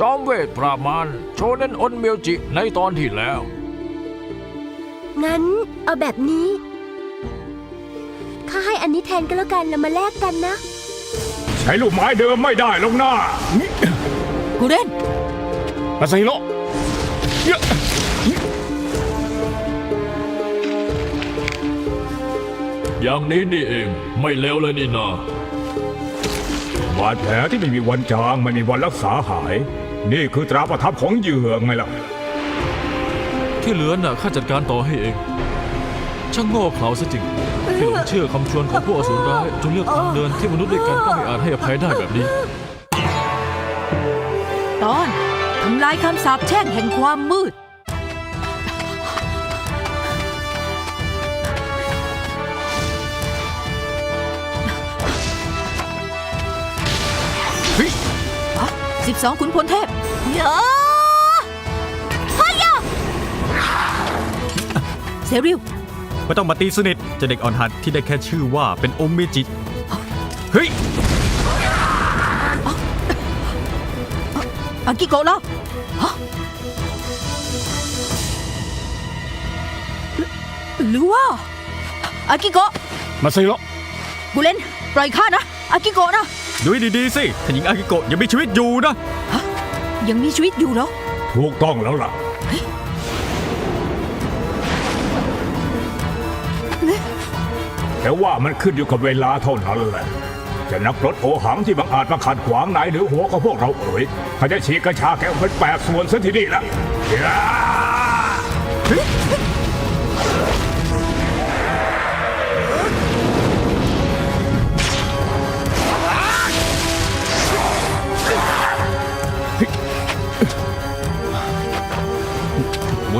จอมเวทปราบมารโชเน้นอนเมียวจิในตอนที่แล้ว งั้นเอาแบบนี้ข้าให้อันนี้แทนก็แล้วกันแล้วมาแลกกันนะ ใช้ลูกไม้เดิมไม่ได้ลงหน้ากูเรนมาใส่โลเยอะอย่างนี้นี่เองไม่เลวเลยนี่นา บาดแผลที่ไม่มีวันจางไม่มีวันรักษาหาย นี่คือตราประทับของเหยื่อไงล่ะ ที่เหลือน่ะข้าจัดการต่อให้เอง ช่างโง่เขลาซะจริงที่หลงเชื่อคำชวนของพวกอสูรร้ายจนเลือกทางเดินที่มนุษย์ด้วยกันก็ไม่อาจให้อภัยได้แบบนี้ ตอนทำลายคำสาปแช่งแห่งความมืด 12 ขุนพลเทพเยอะพฮ้ยะเซริวไม่ต้องมาตีสนิทจะเด็กอ่อนหัดที่ได้แค่ชื่อว่าเป็นอมมิจิตเฮ้ย อากิโกะล่ะฮะหรือว่าอากิโกะมาซิโร บุเลนปล่อยข้านะอากิโกะนะดูให้ดีๆสิท่านหญิงอากิโกะยังมีชีวิตอยู่นะยังมีชีวิตอยู่เหรอ ถูกต้องแล้วล่ะ แต่ว่ามันขึ้นอยู่กับเวลาเท่านั้นแหละ จะนักรถโอหังที่บังอาจมาขัดขวางนายหรือหัวของพวกเราเอ๋ยเขาจะฉีกกระชากแกออกเป็นแปดส่วนซะทีนี่ละ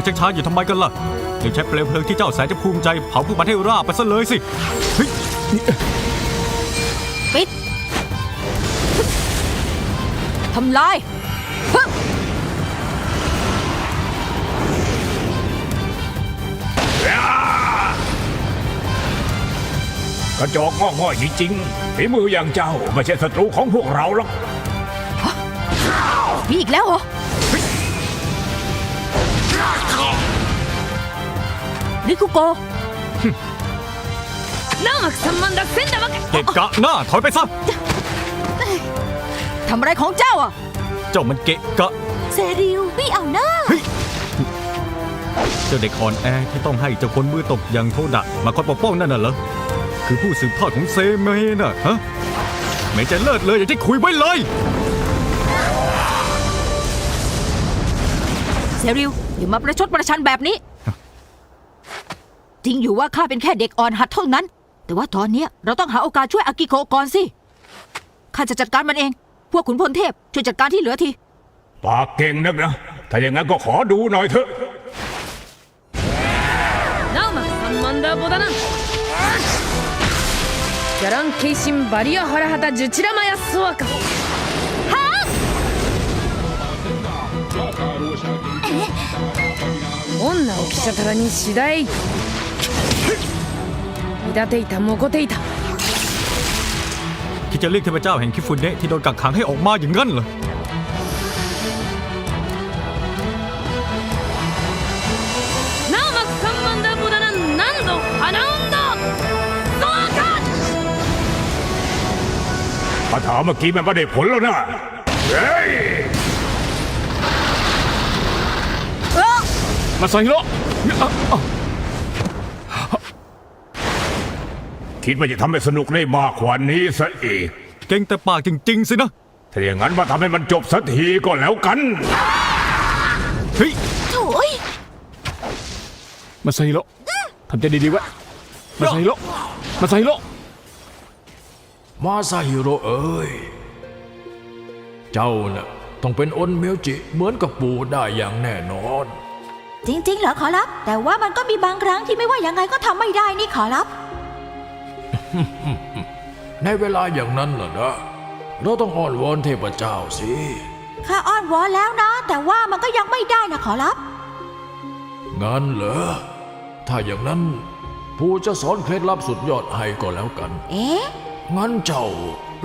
ช้าๆอยู่ทำไมกันล่ะเดี๋ยวใช้เปลวเพลิงที่เจ้าแสนจะภูมิใจเผาพวกมันให้ราบไปซะเลยสิเฮ้ยปิดทำลายฮึ่มกระจอกงอกง่อยจริงๆฝีมืออย่างเจ้าไม่ใช่ศัตรูของพวกเราหรอกมีอีกแล้วเหรอ ริคุโกะเกะกะหน้าถอยไปซะ ทำอะไรของเจ้าอะ เจ้ามันเกะกะ เซริวไม่เอาหน้า เจ้าเด็กอ่อนแอที่ต้องให้เจ้าคนมือตกอย่างโทดะมาคอยปกป้องนั่นน่ะเหรอ คือผู้สืบทอดของเซเมน่ะฮะไม่จะเลิศเลยอย่างที่คุยไว้เลย เซริวอย่ามาประชดประชันแบบนี้ จริงอยู่ว่าข้าเป็นแค่เด็กอ่อนหัดเท่านั้น แต่ว่าตอนเนี้ยเราต้องหาโอกาสช่วยอากิโกะก่อนสิ ข้าจะจัดการมันเอง พวกขุนพลเทพช่วยจัดการที่เหลือที ปากเก่งนักนะ ถ้าอย่างนั้นก็ขอดูหน่อยเถอะ ナウマサンマンダーボダナンギャランケイシンバリアハラハタジュチラマヤスワカ女を記者たらに次第 いていたもこていた ที่จะเรียกเทพเจ้าแห่งคิฟุเนะที่โดนกักขังให้ออกมาอย่างนั้นเหรอ ナウマサンマンダーボダナン何度花温度ソワカ คาถาเมื่อกี้มันไม่ได้ผลแล้วนะ เฮ้ย มาใส่โล คิดว่าจะทำให้สนุกได้มากกว่านี้ซะอีก เก่งแต่ปากจริงๆสินะ ถ้าอย่างนั้นมาทำให้มันจบสักทีก็แล้วกัน เฮ้ย โถ่ยมาใส่โลทำใจดีๆไว้มาใส่โลมาใส่โลมาซาฮิโร่เอ้ย เจ้าน่ะต้องเป็นอนเมียวจิเหมือนกับปู่ได้อย่างแน่นอน จริงๆ เหรอขอรับ แต่ว่ามันก็มีบางครั้งที่ไม่ว่ายังไงก็ทำไม่ได้นี่ขอรับ ในเวลาอย่างนั้นน่ะนะ เราต้องอ้อนวอนเทพเจ้าสิ ข้าอ้อนวอนแล้วนะ แต่ว่ามันก็ยังไม่ได้นะขอรับ งั้นเหรอ ถ้าอย่างนั้นปู่จะสอนเคล็ดลับสุดยอดให้ก็แล้วกัน เอ๊ะ งั้นเจ้า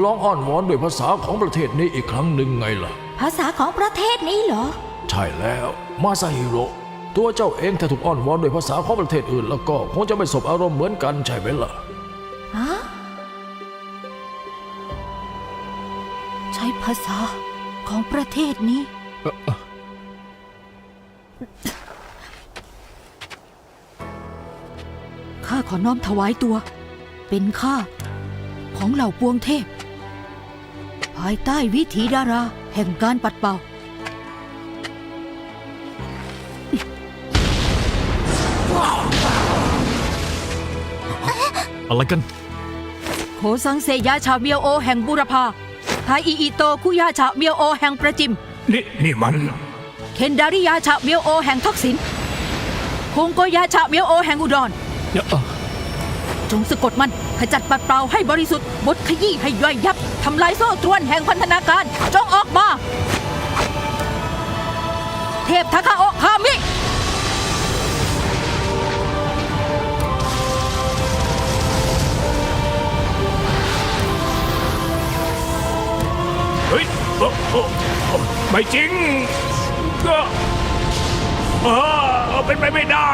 ลองอ้อนวอนด้วยภาษาของประเทศนี้อีกครั้งหนึ่งไงล่ะภภาษาของประเทศนี้เหรอ ใช่แล้วมาซาฮิโร่ตัวเจ้าเองถ้าถูกอ้อนวอนด้วยภาษาของประเทศอื่น แล้วก็คงจะไม่สบอารมณ์เหมือนกันใช่ไหมล่ะาษาของประเทศนี้ ข้าขอน้อมถวายตัว เป็นข้าของเหล่าปวงเทพ ภายใต้วิถีดาราแห่งการปัดเป่าอะไรกัน โขสังเซยาชาเมียวโอแห่งบุรพา ทาอีอิโตคุยาชาเมียวโอแห่งประจิม นี่นี่มัน เคนดาริยาชาเมียวโอแห่งทักษิณคงโกยาชาเมียวโอแห่งอุดรจงสะกดมันขจัดปัดเปล่าให้บริสุทธิ์บดขยี้ให้ย่อยยับ ทำลายโซ่ตรวนแห่งพันธนาการ จงออกมา เทพทาคาโอะคามิ ไม่จริงก็เออเป็นไปไม่ได้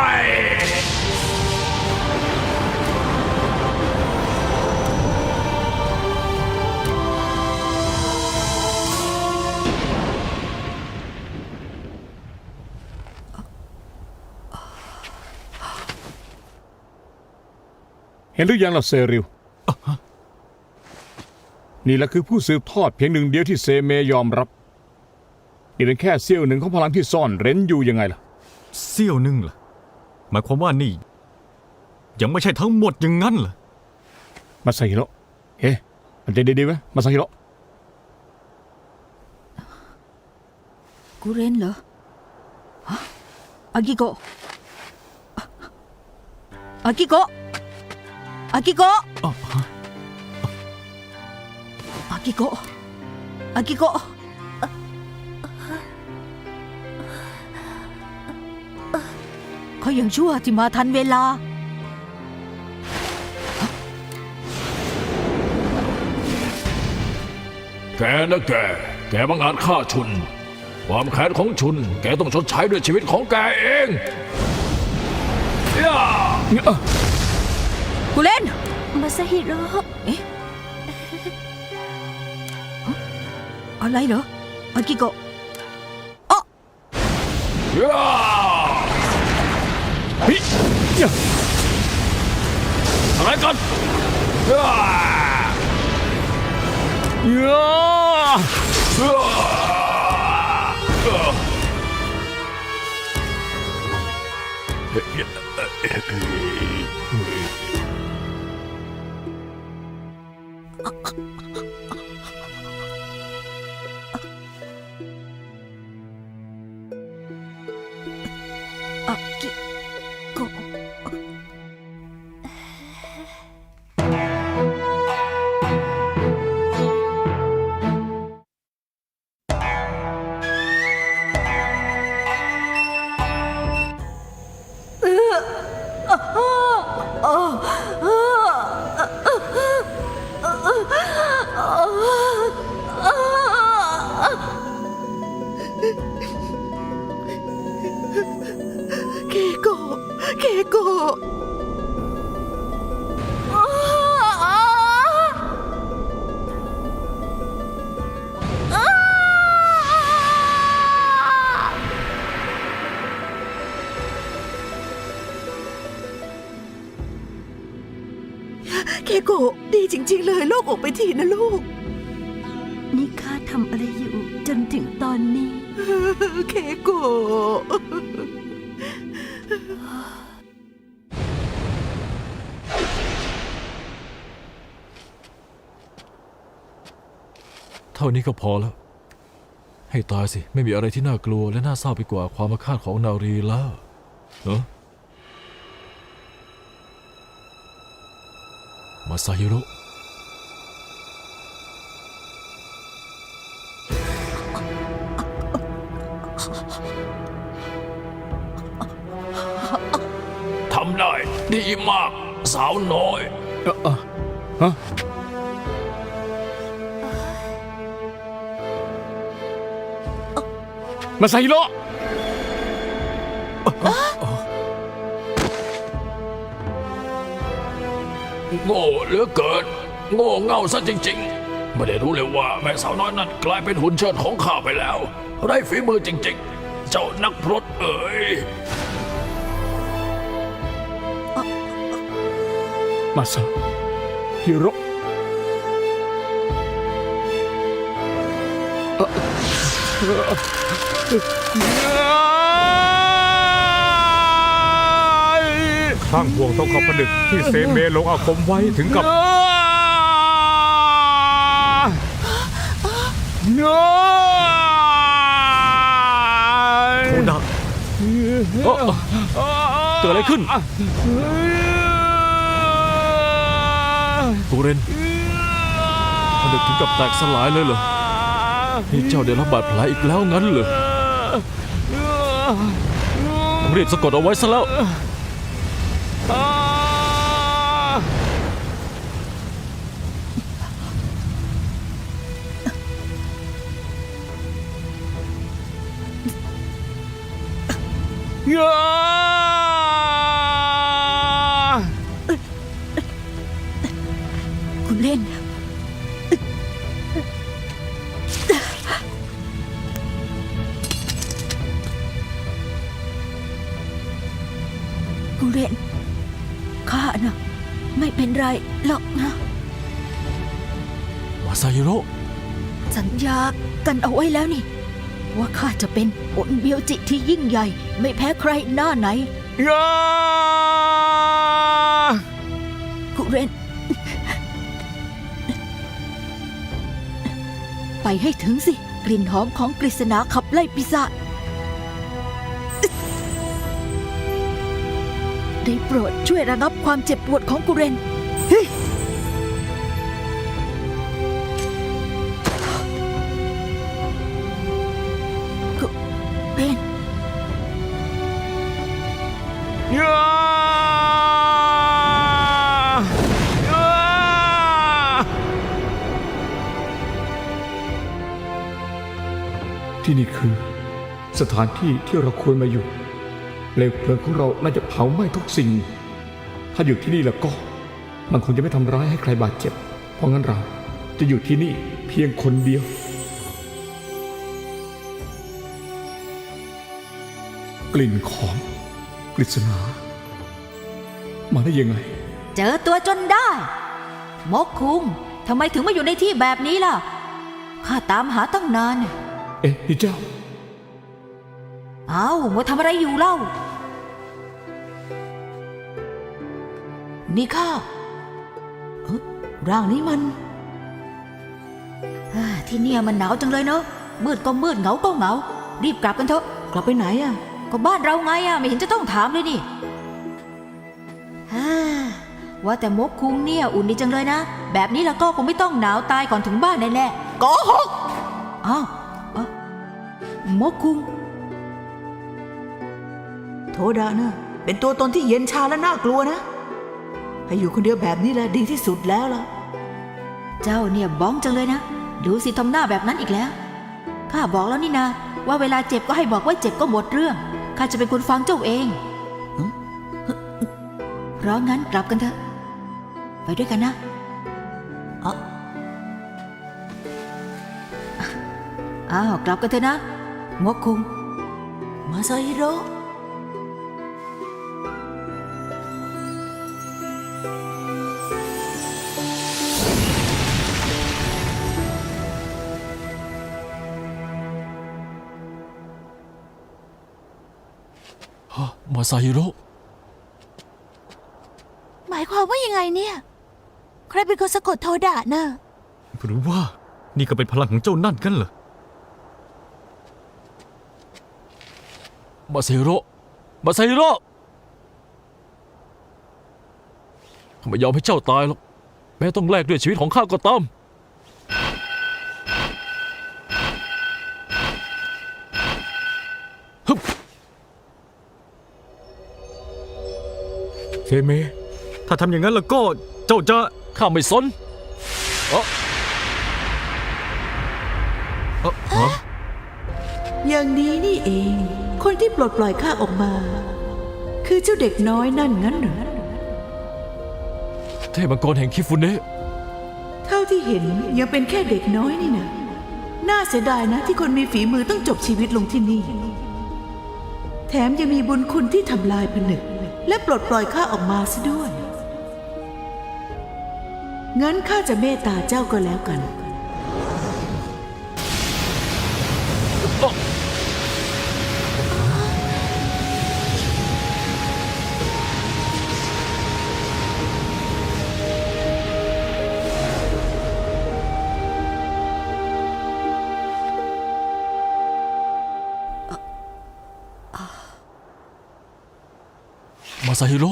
เห็นหรือยังล่ะเซริล นี่แหละคือผู้สืบทอดเพียงหนึ่งเดียวที่เซเมยอมรับนี่เป็นแค่เสี้ยวหนึ่งของพลังที่ซ่อนเร้นอยู่ยังไงล่ะเสี้ยวหนึงเหรอหมายความว่านี่ ยังไม่ใช่ทั้งหมดอย่างนั้นเหรอมาซาฮิโร่เฮ้มันจะดีๆไหมมาซาฮิโร่กูเรนเหรอฮะอากิโกะอากิโกะอากิโกะอ๋อฮะอา กิโกะอากิโกะเขายังชั่วที่มาทันเวลา แกนะแก แกบังอาจฆ่าชุน ความแค้นของชุน แกต้องชดใช้ด้วยชีวิตของแกเองย่ากูเล่นมาซาฮิโร่ อะไรเหรออากิโกะย่าเฮ้ยเนี่ยอะไรกันย่าเอ้อย่ เคโกะดีจริง ๆ เลย โลกอกไปทีนะลูก ท่านี้ก็พอแล้ว ให้ตายสิ ไม่มีอะไรที่น่ากลัวและน่าเศร้าไปกว่าความมาคาดของนารีแล้วเนอะมาซาฮิโร่ มาไซฮิโร่โง่เหลือเกิน โง่เง่าซะจริง ๆ ไม่ได้รู้เลยว่าแม่สาวน้อยนั้นกลายเป็นหุ่นเชิดของข้าไปแล้ว ไร้ฝีมือจริง ๆ เจ้านักพรตเอ๋ยมาซาฮิโร่ เอ่อเอ่อข้างห่วงต้องขอบผนึกที่เซเมลงอาคมไว้ถึงกับโทดะเกิดอะไรขึ้นตูเรนผนึกถึงกับแตกสลายเลยเหรอนี่เจ้าได้รับบาดแผลอีกแล้วงั้นเหรอ ต้องรีบสะกดเอาไว้ซะแล้วคุ ไม่เป็นไรหรอกนะ มาซาฮิโร่สัญญากันเอาไว้แล้วนี่ ว่าข้าจะเป็นอนเบียวจิที่ยิ่งใหญ่ ไม่แพ้ใครหน้าไหนคุณเรน ไปให้ถึงสิ กลิ่นหอมของกฤษณาขับไล่ปีศาจได้โปรดช่วยระงับความเจ็บปวดของกุเรน เฮ้ยเรนที่นี่คือ สถานที่ที่เราควรมาอยู่เลวเพลิงของเราน่าจะเผาไหม้ทุกสิ่ง ถ้าอยู่ที่นี่แล้วก็ มันคงจะไม่ทำร้ายให้ใครบาดเจ็บ เพราะงั้นเราจะอยู่ที่นี่เพียงคนเดียว กลิ่นของกฤษณามาได้ยังไง เจอตัวจนได้ มกคุงทำไมถึงมาอยู่ในที่แบบนี้ล่ะ ข้าตามหาตั้งนาน เอ๊ะนี่เจ้า เอ้ามาทำอะไรอยู่เล่า นี่ข้าเอ๊ะ ร่างนี้มันอ่าที่เนี่ยมันหนาวจังเลยเนอะมืดก็มืดเหงาก็เหงา รีบกลับกันเถอะ กลับไปไหนอะก็บ้านเราไงอะไม่เห็นจะต้องถามเลยนี่ฮ่าว่าแต่มกคุงเนี่ยอุ่นดีจังเลยนะ แบบนี้แล้วก็คงไม่ต้องหนาวตายก่อนถึงบ้านแน่ๆโกหกอ้าวเอ้ามกคุง โทดานะเป็นตัวตนที่เย็นชาและน่ากลัวนะ ให้อยู่คนเดียวแบบนี้แหละดีที่สุดแล้วล่ะ เจ้าเนี่ยบ้องจังเลยนะ ดูสิทำหน้าแบบนั้นอีกแล้ว ข้าบอกแล้วนี่นะว่าเวลาเจ็บก็ให้บอกว่าเจ็บก็หมดเรื่อง ข้าจะเป็นคนฟังเจ้าเอง เพราะงั้นกลับกันเถอะ ไปด้วยกันนะอ๋ออ้าวกลับกันเถอะนะมกคุงมาซาฮิโร่ ซาฮิโร่หมายความว่ายังไงเนี่ย ใครเป็นคนสะกดโทดะน่ะหรือว่านี่ก็เป็นพลังของเจ้านั่นกันเหรอมาซาฮิโร่มาซาฮิโร่ข้าไม่ยอมให้เจ้าตายหรอกแม้ต้องแลกด้วยชีวิตของข้าก็ตาม เซเมถ้าทำอย่างนั้นแล้วก็เจ้าจะข้าไม่สนเอ่อฮะอย่างนี้นี่เอง คนที่ปลดปล่อยข้าออกมา คือเจ้าเด็กน้อยนั่นงั้นเหรอเทพมังกรแห่งคิฟุเนะเท่าที่เห็นยังเป็นแค่เด็กน้อยนี่นะน่าเสียดายนะที่คนมีฝีมือต้องจบชีวิตลงที่นี่ แถมยังมีบุญคุณที่ทำลายผนึก และปลดปล่อยข้าออกมาซะด้วย งั้นข้าจะเมตตาเจ้าก็แล้วกัน ซาฮิโร่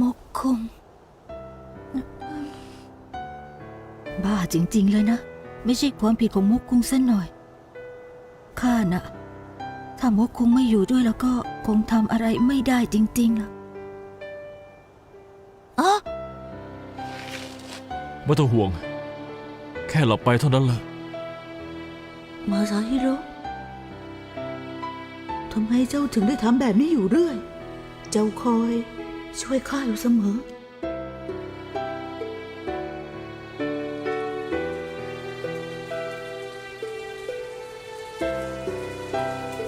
มกคุงบ้าจริง ๆ เลยนะ ไม่ใช่ความผิดของมกคุงสัหน่อย ข้าน่ะ ถ้ามกคุงไม่อยู่ด้วยแล้วก็คงทำอะไรไม่ได้จริงๆล่ะไม่ต้องห่วง แค่หลับไปเท่านั้นแหละมาซาฮิโร่ทำไมเจ้าถึงได้ทำแบบนี้อยู่เรื่อย เจ้าคอย ช่วยข้าอยู่เสมอ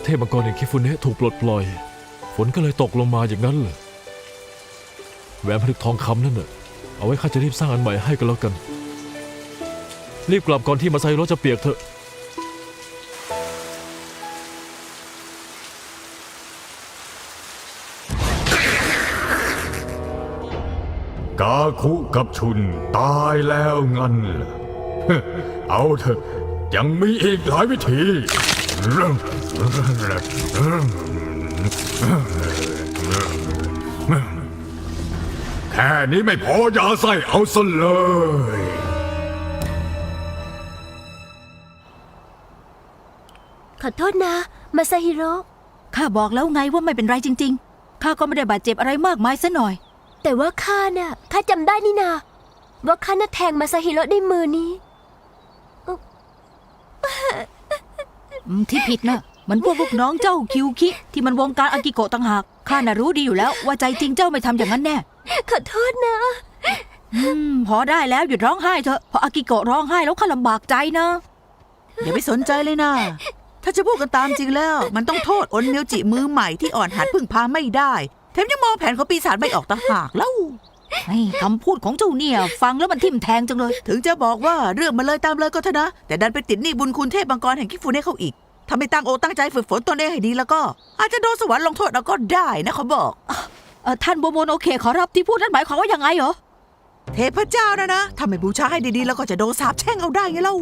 เทพมังกรแห่งคิฟุเนะถูกปลดปล่อย ฝนก็เลยตกลงมาอย่างนั้นเลยแหวนผลึกทองคำนั่นน่ะ เอาไว้ข้าจะรีบสร้างอันใหม่ให้กันแล้วกัน รีบกลับก่อนที่มาไซโรจะเปียกเถอะ กาคุกับชุนตายแล้วงั้นเหรอเอาเถอะยังมีอีกหลายวิธีแค่นี้ไม่พอยาไส้เอาซะเลยขอโทษนะ มาซาฮิโร่ข้าบอกแล้วไงว่าไม่เป็นไรจริง ๆ ข้าก็ไม่ได้บาดเจ็บอะไรมากมายซะหน่อย แต่ว่าข้าน่ะข้าจำได้นี่นา ว่าข้าน่ะแทงมาซาฮิโร่ด้วยมือนี้ อืมที่ผิดนะมันพวกลูกน้องเจ้าคิวคิที่มันวงการอากิโกะต่างหากข้าน่ะรู้ดีอยู่แล้วว่าใจจริงเจ้าไม่ทำอย่างนั้นแน่ขอโทษนะ อืมพอได้แล้วหยุดร้องไห้เถอะเพราะอากิโกะร้องไห้แล้วข้าลำบากใจนะ อย่าไปสนใจเลยนะ ถ้าจะพูดกันตามจริงแล้ว มันต้องโทษอนเมียวจิมือใหม่ที่อ่อนหัดพึ่งพาไม่ได้ แถมยังมองแผนของปีศาจไม่ออกต่างหากแล้ว ไอ้คำพูดของเจ้าเนี่ย ฟังแล้วมันทิ่มแทงจังเลย ถึงจะบอกว่าเรื่องมันเลยตามเลยก็เถอะนะ แต่ดันไปติดหนี้บุญคุณเทพบังกรแห่งคิฟูเน่เขาอีกถ้าไม่ตั้งอกตั้งใจฝึกฝนตนเองให้ดีแล้วก็ อาจจะโดนสวรรค์ลงโทษเอาก็ได้นะเขาบอก เอ่อท่านโบโมโนเคขอรับที่พูดนั้นหมายความว่ายังไงเหรอ เทพเจ้านะนะถ้าไม่บูชาให้ดีๆ แล้วก็จะโดนสาปแช่งเอาได้ไงเล่า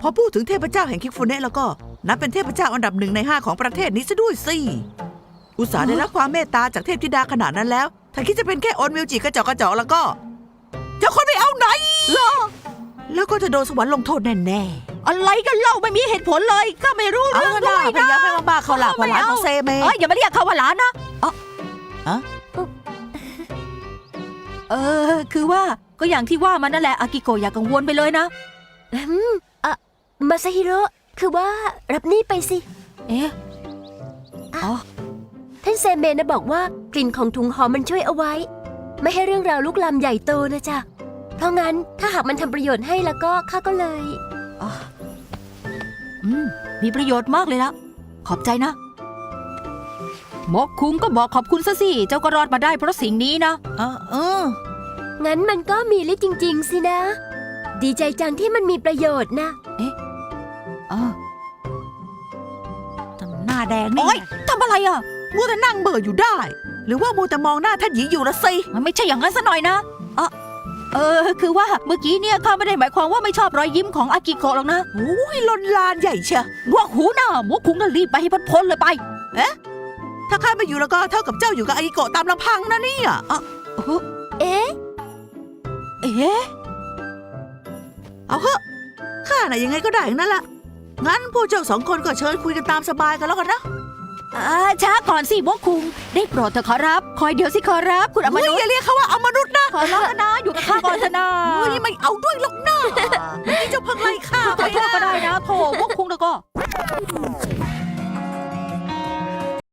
พอพูดถึงเทพเจ้าแห่งคิกฟูเนะแล้วก็ นับเป็นเทพเจ้าอันดับหนึ่งในห้าของประเทศนี้ซะด้วยสิ อุตส่าห์ได้รับความเมตตาจากเทพธิดาขนาดนั้นแล้ว ถ้าคิดจะเป็นแค่อนมิวจิกระจอกกระจอกแล้วก็จะคนไม่เอาไหนเหรอแล้วก็จะโดนสวรรค์ลงโทษแน่ๆอะไรกันเล่าไม่มีเหตุผลเลยข้าไม่รู้เอาเรื่องหด้น้าวยพนะยายามให้บ้าๆเขาหลักพลานของเซเมเอ้ยอย่ามาเรียกเขาว่าหลานนะอะเออ คือว่าก็อย่างที่ว่ามันนั่นแหละอากิโกะอย่ากังวลไปเลยนะ อืมอะมาซาฮิโร่คือว่ารับนี่ไปสิ เอ๊ะอ๋อท่าน เซเมนะบอกว่ากลิ่นของถุงหอมมันช่วยเอาไว้ ไม่ให้เรื่องราวลุกลามใหญ่โตนะจ๊ะ เพราะงั้นถ้าหากมันทำประโยชน์ให้แล้วก็ข้าก็เลยอืม มีประโยชน์มากเลยละขอบใจนะมกคุงก็บอกขอบคุณซะสิ เจ้าก็รอดมาได้เพราะสิ่งนี้นะเออเอองั้นมันก็มีฤทธิ์จริง ๆ สินะ ดีใจจังที่มันมีประโยชน์นะ เออทำหน้าแดงนี่โอ๊ยทำอะไรอะ มัวแต่นั่งเบื่ออยู่ได้ หรือว่ามัวแต่มองหน้าท่านหญิงอยู่ละสิมันไม่ใช่อย่างนั้นซะหน่อยนะเออเออ คือว่าเมื่อกี้เนี่ยข้าไม่ได้หมายความว่าไม่ชอบรอยยิ้มของอากิโกะหรอกนะโอ้ยลนลานใหญ่เชียวพวกหูหน้ามกคุงน่ะรีบไปให้พ้นๆเลยไปถ้าข้าไม่อยู่แล้วก็เท่ากับเจ้าอยู่กับอากิโกะตามลำพังนะเนี่ยอะเอ๊ะ เอ๊ะ เอาเถอะข้าน่ะยังไงก็ได้นั่นแหละงั้นพวกเจ้าสองคนก็เชิญคุยกันตามสบายกันแล้วกันนะ อ่าช้าก่อนสิมกคุง ได้โปรดเถอะขอรับ คอยเดี๋ยวสิขอรับ คุณอมเฮ้ยนุษอย่าย์เรียกเขาว่าอมนุษย์นะขอรับนะ อยู่กับข้าก่อนเถอะนะเฮ้ยไม่เอาด้วยหรอกนะเมื่อกี้เจ้าเพิ่งไล่ข้าขไปอโทษก็นะได้นะโถมกคุงแล้วก็เ